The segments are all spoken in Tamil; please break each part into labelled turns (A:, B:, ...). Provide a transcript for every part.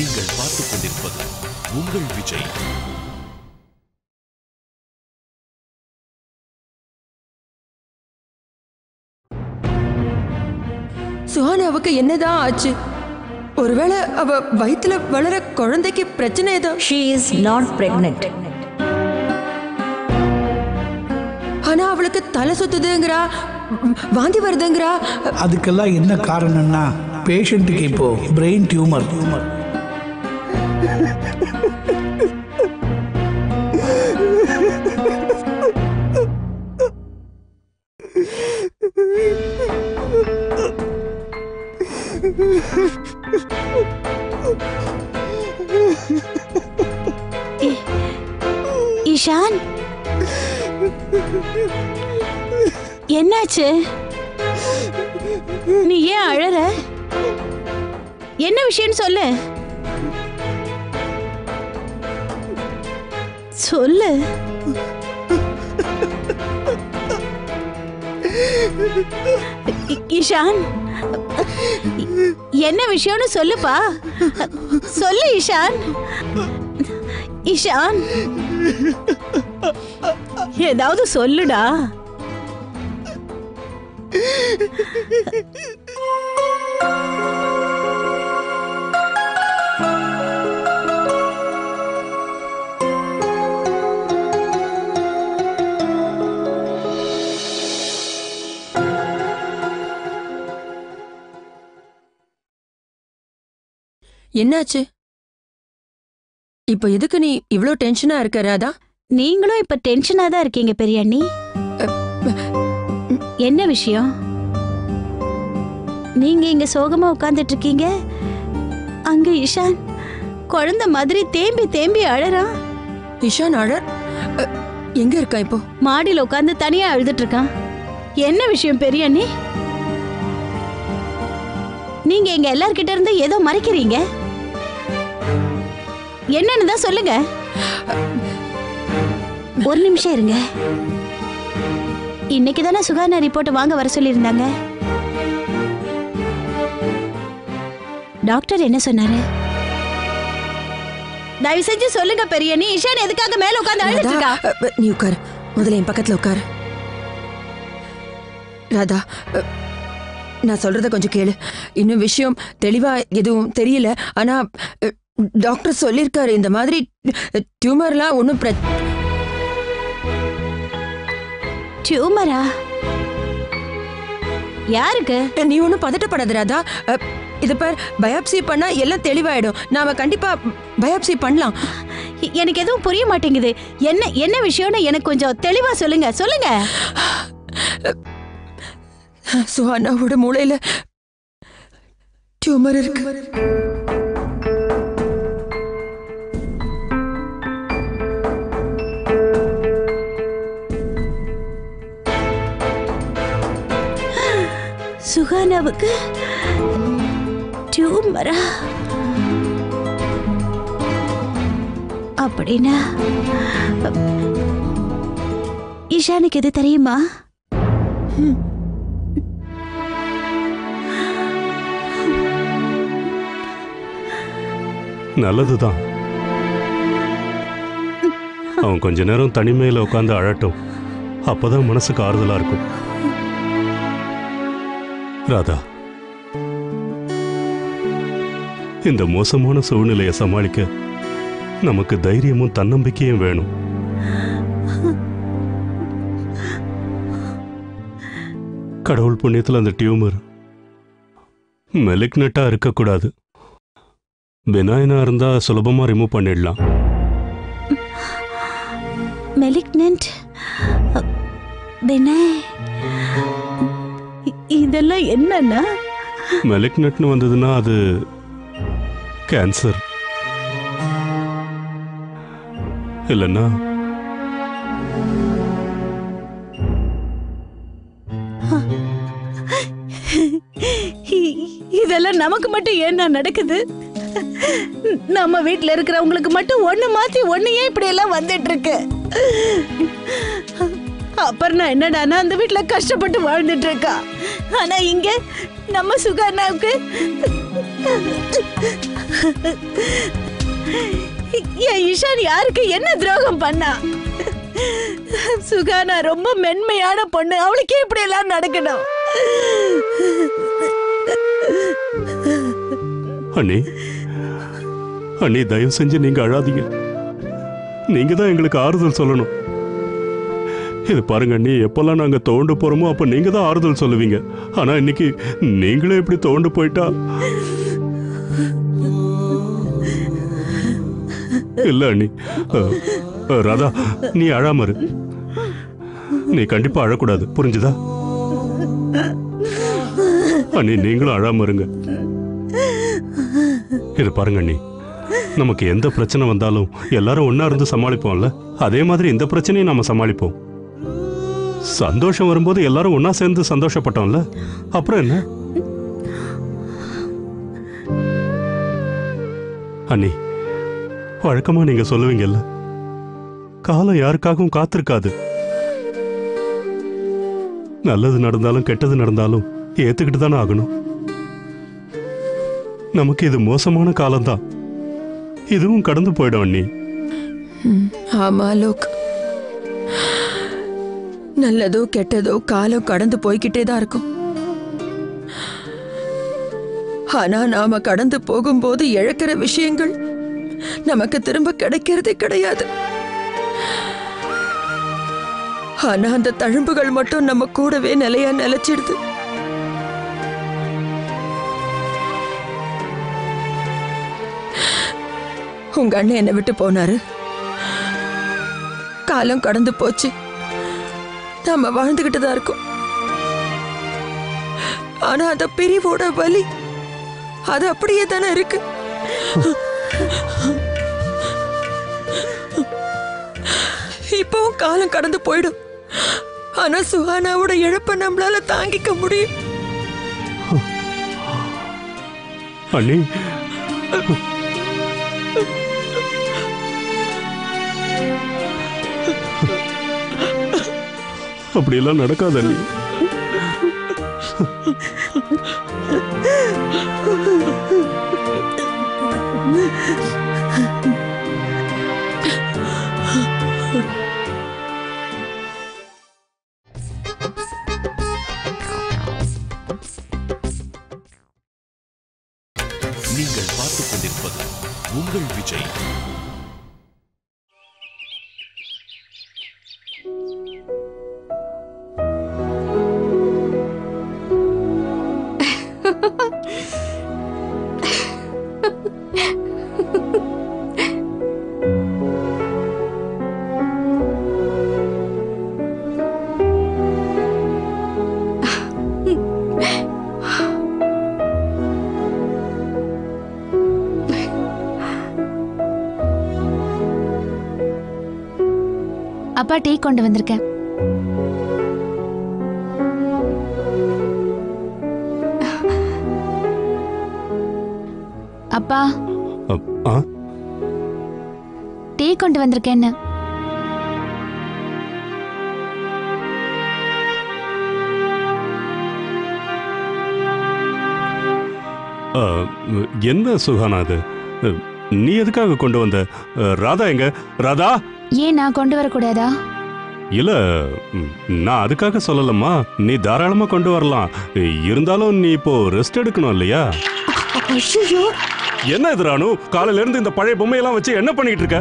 A: நீங்கள் பார்த்துக் கொண்டிருப்பது உங்கள் விஜய்.
B: சுஹானாவுக்கு என்னதான் ஆச்சு? ஒருவேளை அவ வயித்துல வளர குழந்தைக்கு பிரச்சனை ஏதோ?
C: She is not pregnant.
B: ஆனா அவளுக்கு தலை சுத்துதுங்கிறா வாந்தி வருதுங்கிறா.
D: அதுக்கெல்லாம் என்ன காரணம்னா பேஷண்ட்டுக்கு இப்போ பிரெயின் டியூமர் டியூமர்
E: இஷான் என்னாச்சு? நீ ஏன் அழற? என்ன விஷயம்னு சொல்லு. சொல்லு. இஷான் என்ன விஷயம்னு சொல்லுப்பா. சொல்லு இஷான் இஷான் ஏதாவது சொல்லுடா.
B: என்னாச்சு? இப்ப எதுக்கு நீ இவ்ளோ டென்ஷனா இருக்க ராதா?
E: நீங்களும் இப்ப டென்ஷனா தான் இருக்கீங்க பெரியண்ணி. என்ன விஷயம்? நீங்க இங்க சோகமா உட்கார்ந்துட்டு இருக்கீங்க. அங்க இஷான் குழந்தை மாதிரி தேம்பி தேம்பி அழறான்.
B: இஷான் அழர் அ, எங்க இருக்கா இப்போ?
E: மாடியில உட்கார்ந்து தனியா அழுதுட்டு இருக்கான். என்ன விஷயம் பெரியண்ணி? நீங்க எங்க எல்லார்கிட்ட இருந்து ஏதோ மறைக்கிறீங்க? என்னன்னு தான் சொல்லுங்க. ஒரு நிமிஷம் இருங்க. இன்னைக்கு தானே சுகாதார ரிப்போர்ட் வாங்க வர சொல்லியிருந்தாங்க. டாக்டர் என்ன சொன்னாரு? தயவு செஞ்சு சொல்லுங்க பெரியண்ணி இஷான் எதுக்காக மேல உட்கார்ந்து அழுதுட்டு இருக்கா?
B: நீ உட்காரு. முதல்ல என் பக்கத்துல உட்காரு. ராதா நான் சொல்றத கொஞ்சம் கேளு. இன்னும் விஷயம் தெளிவா எதுவும் தெரியல. ஆனா டாக்டர் சொல்லியிருக்காரு இந்த மாதிரி டியூமர்லாம் ஒன்றும் பிர
E: டியூமரா? யாருக்கு?
B: நீ ஒன்றும் பதட்டப்படாத ராதா. இது பார் பயாப்சி பண்ணா எல்லாம் தெளிவாயிடும். நாம கண்டிப்பா பயாப்சி பண்ணலாம்.
E: எனக்கு எதுவும் புரிய மாட்டேங்குது. என்ன என்ன விஷயம்னு எனக்கு கொஞ்சம் தெளிவா சொல்லுங்க சொல்லுங்க.
B: சுஹானாவோட மூளையில டியூமர் இருக்கு.
E: சுகானாவுக்கு டியூமரா அப்படின்னா இஷானுக்கு எது தெரியுமா
F: நல்லதுதான் அவன் கொஞ்ச நேரம் தனிமையில் உட்காந்து அழட்டும் அப்பதான் மனசுக்கு ஆறுதலா இருக்கும் ராதா. இந்த மோசமான சூழ்நிலையை சமாளிக்க நமக்கு தைரியமும் தன்னம்பிக்கையும் வேணும். கடவுள் புண்ணியத்தில் அந்த டியூமர் மெலிக்னட்டா இருக்கக்கூடாது. பெனாயினா இருந்தா சுலபமா ரிமூவ் பண்ணிடலாம்.
E: மெலிக்னன்ட்? பெனாய் இதெல்லாம் என்னன்னா?
F: மெலிக்னட்னு வந்ததுன்னா அது கேன்சர் இல்லைன்னா
E: இதெல்லாம் நமக்கு மட்டும் ஏன்னா நடக்குது? நம்ம வீட்ல இருக்கிறவங்களுக்கு மட்டும் ஒண்ணு மாத்தி ஒண்ணு ஏன் இப்படி எல்லாம் வந்துட்டு இருக்கு அப்புறம் நான் என்னடானா அந்த வீட்ல கஷ்டப்பட்டு வாழ்ந்துட்டு இருக்கா ஆனா இங்க நம்ம சுகர்ணாவுக்கு என் இஷான் யாருக்கு என்ன துரோகம் பண்ணா? சுகானா ரொம்ப மென்மையான பொண்ணு. அவளுக்கே இப்படி எல்லாம் நடக்கணும்.
F: அண்ணே அண்ணே தயவு செஞ்சு நீங்க அழாதீங்க. நீங்க தான் எங்களுக்கு ஆறுதல் சொல்லணும். இது பாருங்க அண்ணி எப்பெல்லாம் நாங்க தோண்டு போறோமோ அப்ப நீங்க தான் ஆறுதல் சொல்லுவீங்க. ஆனா இன்னைக்கு நீங்களே இப்படி தோண்டு போயிட்டா? இல்ல அண்ணி ராதா நீ அழாமரு நீ கண்டிப்பா அழக்கூடாது புரிஞ்சுதா? அண்ணி நீங்களும் அழாம இருங்க. இது பாருங்க அண்ணி நமக்கு எந்த பிரச்சனை வந்தாலும் எல்லாரும் ஒன்றா இருந்து சமாளிப்போம்ல? அதே மாதிரி இந்த பிரச்சனையும் நம்ம சமாளிப்போம். சந்தோஷம் வரும்போது எல்லாரும் ஒன்னா சேர்ந்து சந்தோஷப்பட்டோம்ல? அப்புறம் என்ன? அண்ணி வழக்கமா நீங்க சொல்லுவீங்கல்ல. காலம் யாருக்காகவும் காத்திருக்காது. நல்லது நடந்தாலும் கெட்டது நடந்தாலும் ஏத்துக்கிட்டு தானே ஆகணும். நமக்கு இது மோசமான காலம்தான். இதுவும் கடந்து போயிடும் அண்ணி.
B: ஆமா லோக். நல்லதோ கெட்டதோ காலம் கடந்து போய்கிட்டே தான் இருக்கும். ஆனா நாம கடந்து போகும்போது இழக்கிற விஷயங்கள் நமக்கு திரும்ப கிடைக்கிறதே கிடையாது. ஆனா அந்த தழும்புகள் மட்டும் நம்ம கூடவே நிலையா நிலைச்சிடுது. உங்க அண்ணன் என்னை விட்டு போனாரு. காலம் கடந்து போச்சு. நாம வாழ்ந்துகிட்டு தான் இருக்கோம். ஆனா அந்த பிரிவோட வலி அது அப்படியே தானே இருக்கு. இப்பவும் காலம் கடந்து போயிடும். ஆனா சுஹானாவோட இழப்பை நம்மளால தாங்கிக்க முடியும்.
F: அண்ணி. அப்படியெல்லாம் நடக்காது அண்ணி
G: Ha கொண்டு வந்திருக்கேன் அப்பா. டீ கொண்டு வந்திருக்கேன்னு.
F: ஆ, என்ன சுகானா அது? நீ எதுக்காக கொண்டு வந்த? ராதா எங்க? ராதா?
G: ஏன் நான் கொண்டு வரக்கூடாதா?
F: இல்ல நான் அதுக்காக சொல்லலம்மா. நீ தாராளமா கொண்டு வரலாம். இருந்தாலும் நீ இப்போ ரெஸ்ட் எடுக்கணும் இல்லையா? என்ன இது ராணு? காலையில இருந்து இந்த பழைய பொம்மையெல்லாம் வச்சு என்ன பண்ணிட்டு இருக்க?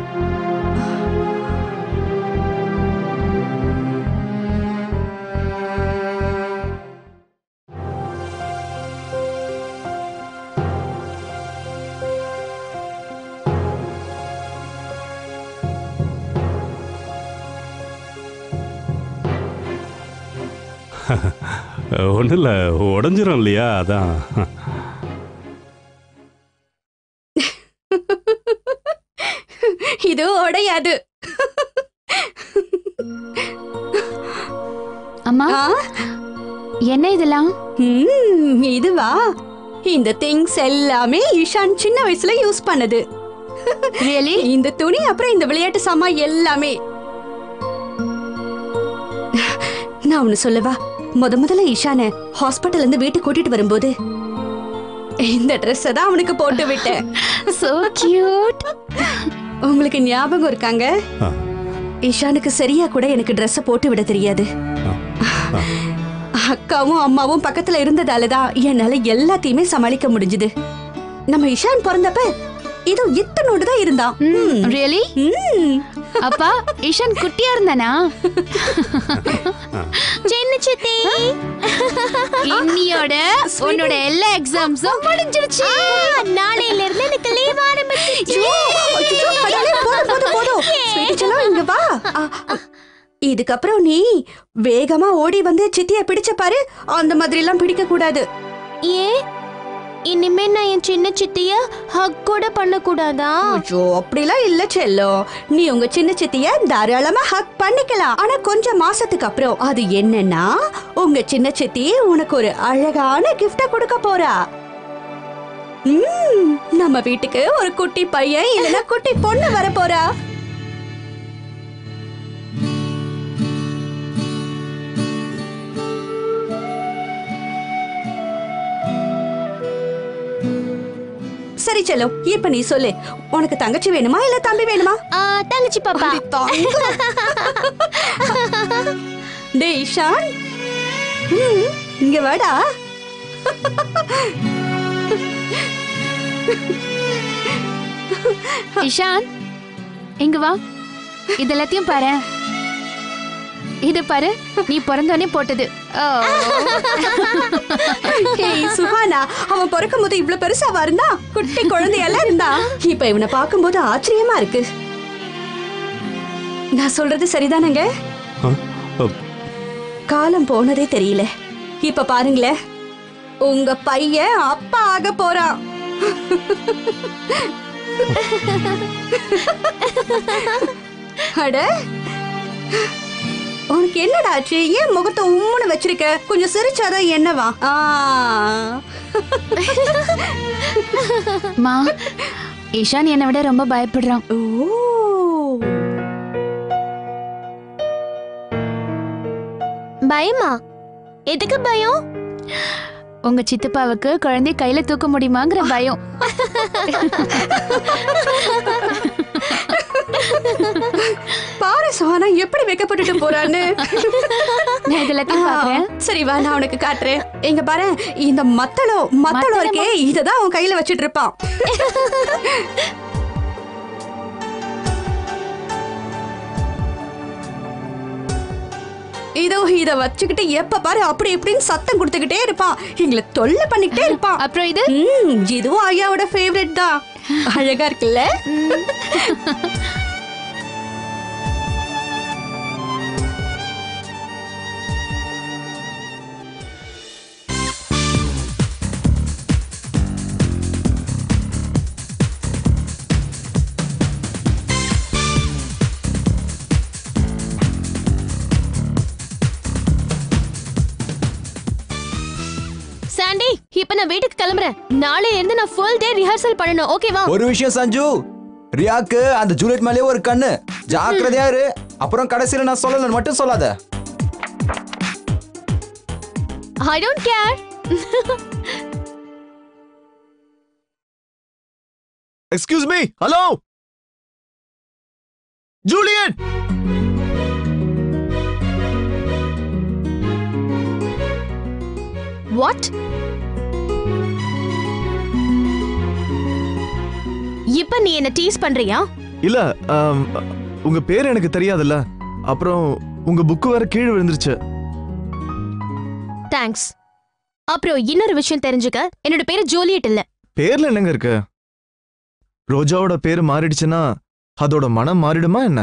F: ஒன்றும் இல்லை உடஞ்சிரும் இல்லையா? அதான்.
H: இது உடையாது.
G: அம்மா?
H: ஆ?
G: என்ன இதெல்லாம்?
H: ம், இதுவா? இந்த திங்ஸ் எல்லாமே இஷான் சின்ன வயசுல யூஸ் பண்ணது.
G: ரியலி
H: இந்த துணி அப்புறம் இந்த விளையாட்டு சாமா எல்லாமே. நான் ஒன்னு சொல்லவா? முத முதல்ல இஷான ஹாஸ்பிட்டல்ல இருந்து வீட்டுக்கு கூட்டிட்டு வரும்போது இந்த ட்ரெஸ்ஸை தான் அவனுக்கு போட்டு விட்டேன்.
G: சோ கியூட்
H: உங்களுக்கு ஞாபகம் இருக்காங்க. இஷானுக்கு சரியா கூட எனக்கு Dress போட்டு விட தெரியாது. அக்காவும் அம்மாவும் பக்கத்துல இருந்ததால தான் என்னால எல்லாத்தையுமே சமாளிக்க முடிஞ்சது. நம்ம இஷான் பிறந்தப்ப இதோ இத்தனோடு தான் இருந்தான். ம்.
G: ரியலி. அப்பா இஷான் குட்டியா இருந்தானா? சின்ன சித்தி. இன்னியோட உன்னோட எல்லா எக்ஸாம்ஸும் முடிஞ்சிருச்சு. நாளையில இருந்து எனக்கு லீவ் ஆரம்பிச்சிருச்சு.
H: இதுக்கப்புறம் நீ வேகமா ஓடி வந்து சித்திய பிடிச்ச பாரு. அந்த மாதிரி எல்லாம் பிடிக்க கூடாது
G: ஏன்? இனிமே நான் என் சின்ன சித்திய ஹக் கூட பண்ணக்கூடாதா?
H: ஐயோ அப்படிலாம் இல்ல செல்லோ. நீ உங்க சின்ன சித்திய தாராளமா ஹக் பண்ணிக்கலாம். ஆனா கொஞ்சம் மாசத்துக்கு அப்புறம். அது என்னன்னா உங்க சின்ன சித்தி உனக்கு ஒரு அழகான கிஃப்ட கொடுக்க போறா. ம், நம்ம வீட்டுக்கு ஒரு குட்டி பையன் இல்லைன்னா குட்டி பொண்ணு வர போறா சரி செல்லம் இப்ப நீ சொல்லு. உனக்கு தங்கச்சி வேணுமா இல்ல தம்பி வேணுமா?
G: தங்கச்சி பாப்பா.
H: டேய் இஷான் ம், இங்க வாடா.
G: இஷான் இங்க வா. இது எல்லாத்தையும் பாரு இது பாரு நீ பிறந்தோடனே போட்டது.
H: ஏய் சுஹானா அவன் பிறக்கும் போது இவ்ளோ பெருசாவா இருந்தா? குட்டி குழந்தையெல்லாம் இருந்தா? இப்ப இவனை பார்க்கும்போது ஆச்சரியமா இருக்கு. நான் சொல்றது சரிதானங்க? காலம் போனதே தெரியல. இப்ப பாருங்களேன். உங்க பையன் அப்பா ஆக போறான். அட. உனக்கு என்னடா ஆச்சு? ஏன் முகத்தை உம்முன்னு வச்சிருக்க? கொஞ்சம் சிரிச்சாதான் என்னவா? ஆ.
G: மா இஷான் என்னை விட ரொம்ப பயப்படுறான்.
H: ஓ.
G: பயமா? எதுக்கு பயம்? உங்க சித்தப்பாவுக்கு குழந்தை கையில தூக்க முடியுமாங்கிற பயம்.
H: பாரு சுஹானா எப்படி வைக்கப்பட்டுட்டு போறான்னு.
G: நான் இது எல்லாத்தையும் பாக்குறேன்.
H: சரி வா நான் உனக்கு காட்டுறேன். இங்க பாரு இந்த மத்தளம் மத்தளம்? இருக்கே இததான் அவன் கையில வச்சிட்டு இருப்பான். இதோ இத வச்சுக்கிட்டு எப்ப பாரு அப்படி இப்படின்னு சத்தம் கொடுத்துக்கிட்டே இருப்பான். எங்களை தொல்லை பண்ணிக்கிட்டே இருப்பான்.
G: அப்புறம் இது?
H: இதுவும் ஐயாவோட ஃபேவரட் தான். அழகா இருக்குல்ல?
G: கிளம்புறேன். நாளை இருந்து நான் ஃபுல் டே ரிஹர்சல் பண்ணணும். ஓகேவா
I: ஒரு விஷயம் சஞ்சு. ரியாக்கு அந்த ஜூலியட் மேலேயே ஒரு கண்ணு. ஜாக்கிரதையா இரு. அப்புறம் கடைசியில நான் சொல்லலன்னு மட்டும் சொல்லாத.
G: I don't care
I: excuse me hello Juliet
G: what இப்ப நீ என்ன டீஸ் பண்றியா?
J: இல்ல உங்க பேர் எனக்கு தெரியாதுல்ல. அப்புறம் உங்க புக்கு வேற கீழே விழுந்துருச்சு.
G: தேங்க்ஸ் அப்புறம் இன்னொரு விஷயம் தெரிஞ்சுக்க. என்னோட பேரு ஜூலியட் இல்ல.
J: பேர்ல என்னங்க இருக்கு? ரோஜாவோட பேரு மாறிடுச்சுன்னா அதோட மனம் மாறிடுமா என்ன?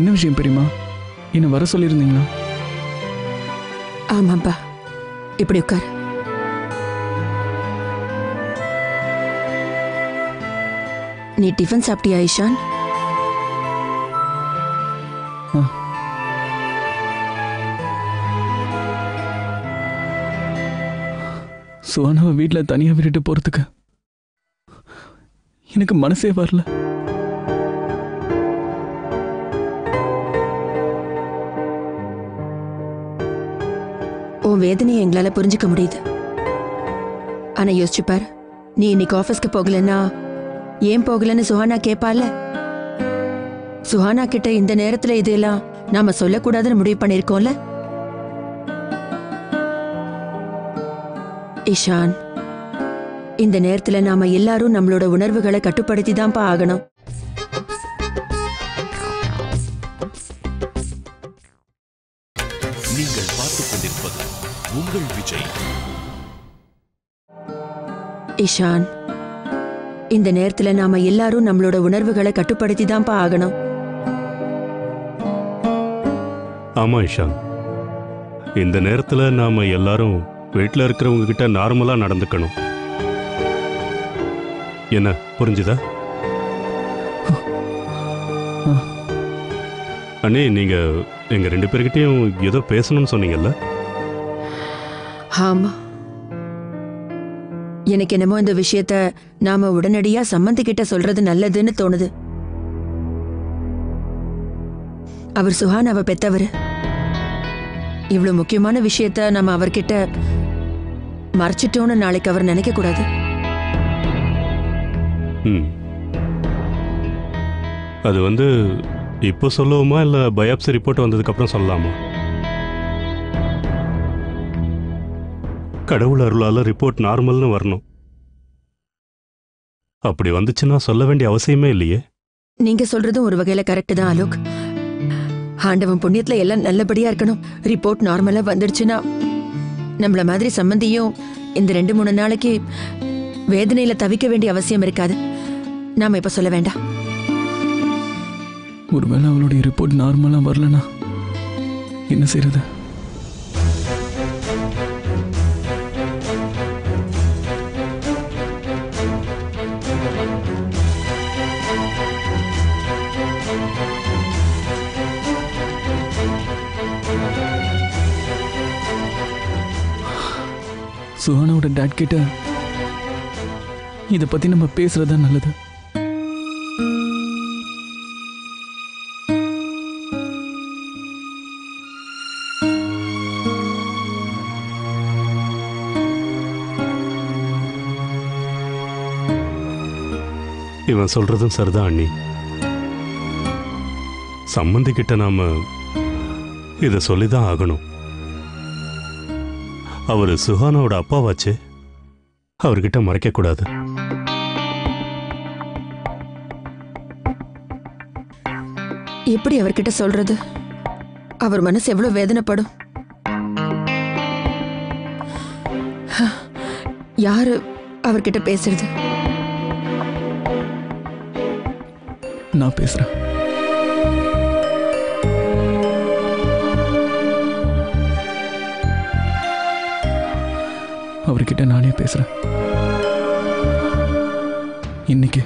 K: என்ன விஷயம் பெரியமா என்ன வர சொல்லியிருந்தீங்களா?
B: ஆமாப்பா இப்படி உட்கார். நீ டிஃபன் சாப்பிட்டியா ஈஷான்?
K: சுவானாவை வீட்டில் தனியாக விட்டுட்டு போகிறதுக்கு எனக்கு மனசே வரல.
B: உன் வேதனையை எங்களால புரிஞ்சுக்க முடியுது. ஆனா யோசிச்சு பாரு நீ இன்னைக்கு ஆபீஸ்க்கு போகலன்னா ஏன் போகலன்னு சுஹானா கேட்பால சுஹானா கிட்ட இந்த நேரத்துல இதெல்லாம் நாம சொல்லக்கூடாதுன்னு முடிவு பண்ணிருக்கோம்ல இஷான் இந்த நேரத்துல நாம எல்லாரும் நம்மளோட உணர்வுகளை கட்டுப்படுத்தி தான்ப்பா ஆகணும். இஷான் இந்த நேரத்துல நாம எல்லாரும் நம்மளோட உணர்வுகளை கட்டுப்படுத்தி தான்ப்பா ஆகணும்.
F: ஆமா இஷான் இந்த நேரத்துல நாம எல்லாரும் வீட்டில் இருக்கிறவங்க கிட்ட நார்மலா நடந்துக்கணும். என்ன புரிஞ்சுதா? அண்ணே நீங்க எங்க ரெண்டு பேர்கிட்டயும் ஏதோ பேசணும்னு சொன்னீங்கல்ல?
B: ஆமா. எனக்கு என்னமோ இந்த விஷயத்த நாம உடனடியா சம்மந்தி கிட்ட சொல்றது நல்லதுன்னு தோணுது. அவர் சுஹானாவை பெத்தவர். இவ்வளவு முக்கியமான விஷயத்த நம்ம அவர்கிட்ட மறைச்சிட்டோம்னு நாளைக்கு அவர் நினைக்க கூடாது.
F: ம். அது வந்து இப்போ சொல்லுவோமா இல்லை பயாப்சி ரிப்போர்ட் வந்ததுக்கப்புறம் சொல்லலாமா? கடவுள் அருளால ரிப்போர்ட் நார்மல்னு வரணும். அப்படி வந்துச்சுன்னா சொல்ல வேண்டிய அவசியமே இல்லையே.
B: நீங்க சொல்றதும் ஒரு வகையில கரெக்ட் தான் அலோக். ஆண்டவன் புண்ணியத்துல எல்லாம் நல்லபடியா இருக்கணும். ரிப்போர்ட் நார்மலா வந்துடுச்சுன்னா நம்மள மாதிரி சம்மந்தியும் இந்த ரெண்டு மூணு நாளைக்கு வேதனையில தவிக்க வேண்டிய அவசியம் இருக்காது. நாம இப்ப சொல்ல வேண்டாம்.
K: ஒருவேளை அவளுடைய ரிப்போர்ட் நார்மலாக வரலனா என்ன செய்யறது சுஹானாவோட டேட் கிட்ட இதை பத்தி நம்ம பேசுறது தான் நல்லது.
F: இவன் சொல்றதும் சரிதான் அண்ணி. சம்மந்திக்கிட்ட நாம இதை சொல்லிதான் ஆகணும். அவர் சுஹானாவோட அப்பாவாச்சே. அவர்கிட்ட மறைக்க கூடாது
B: எப்படி அவர்கிட்ட சொல்றது? அவர் மனசு எவ்வளவு வேதனைப்படும். யாரு அவர்கிட்ட பேசுறது?
K: நான் பேசுறேன். அவர்கிட்ட நானே பேசுறேன். இன்னைக்கு